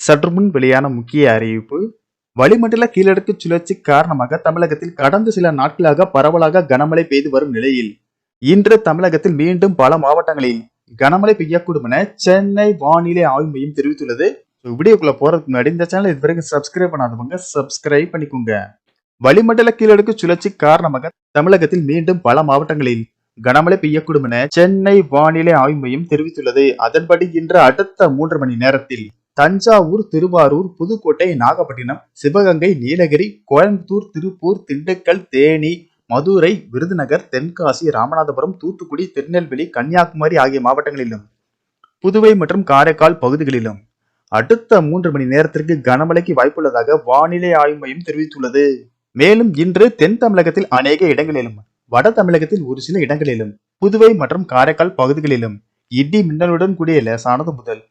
சற்று முன் வெளியான முக்கிய அறிவிப்பு வளிமண்டல கீழடுக்கு சுழற்சி காரணமாக தமிழகத்தில் கடந்த சில நாட்களாக பரவலாக கனமழை பெய்து வரும் நிலையில் இன்று தமிழகத்தில் மீண்டும் பல மாவட்டங்களில் கனமழை பெய்யக்கூடும் என சென்னை வானிலை ஆய்வு மையம் தெரிவித்துள்ளது. வீடியோக்குள்ள போறதுக்கு முன்னாடி இந்த சேனல் இது வரைக்கும் சப்ஸ்கிரைப் பண்ணாதவங்க சப்ஸ்கிரைப் பண்ணிக்கோங்க. வளிமண்டல கீழடுக்கு சுழற்சி காரணமாக தமிழகத்தில் மீண்டும் பல மாவட்டங்களில் கனமழை பெய்யக்கூடும் என சென்னை வானிலை ஆய்வு மையம் தெரிவித்துள்ளது. அதன்படி இன்று அடுத்த மூன்று மணி நேரத்தில் தஞ்சாவூர் திருவாரூர் புதுக்கோட்டை நாகப்பட்டினம் சிவகங்கை நீலகிரி கோயம்புத்தூர் திருப்பூர் திண்டுக்கல் தேனி மதுரை விருதுநகர் தென்காசி ராமநாதபுரம் தூத்துக்குடி திருநெல்வேலி கன்னியாகுமரி ஆகிய மாவட்டங்களிலும் புதுவை மற்றும் காரைக்கால் பகுதிகளிலும் அடுத்த மூன்று மணி நேரத்திற்கு கனமழைக்கு வாய்ப்புள்ளதாக வானிலை ஆய்வு மையம் தெரிவித்துள்ளது. மேலும் இன்று தென் தமிழகத்தில் அநேக இடங்களிலும் வட தமிழகத்தில் ஒரு சில இடங்களிலும் புதுவை மற்றும் காரைக்கால் பகுதிகளிலும் இடி மின்னலுடன் கூடிய லேசானது முதல்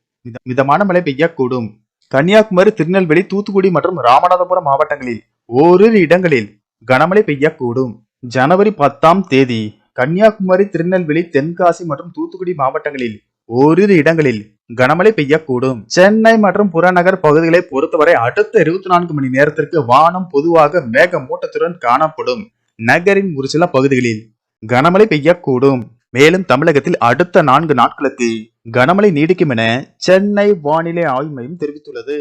மிதமான மழை பெய்யக்கூடும். கன்னியாகுமரி திருநெல்வேலி தூத்துக்குடி மற்றும் ராமநாதபுரம் மாவட்டங்களில் ஓரிரு இடங்களில் கனமழை பெய்யக்கூடும். ஜனவரி பத்தாம் தேதி கன்னியாகுமரி திருநெல்வேலி தென்காசி மற்றும் தூத்துக்குடி மாவட்டங்களில் ஓரிரு இடங்களில் கனமழை பெய்யக்கூடும். சென்னை மற்றும் புறநகர் பகுதிகளை பொறுத்தவரை அடுத்த இருபத்தி நான்கு மணி நேரத்திற்கு வானம் பொதுவாக மேகமூட்டத்துடன் காணப்படும். நகரின் ஒரு சில பகுதிகளில் கனமழை பெய்யக்கூடும். மேலும் தமிழகத்தில் அடுத்த நான்கு நாட்களுக்கு கனமழை நீடிக்கும் என சென்னை வானிலை ஆய்வு மையம் தெரிவித்துள்ளது.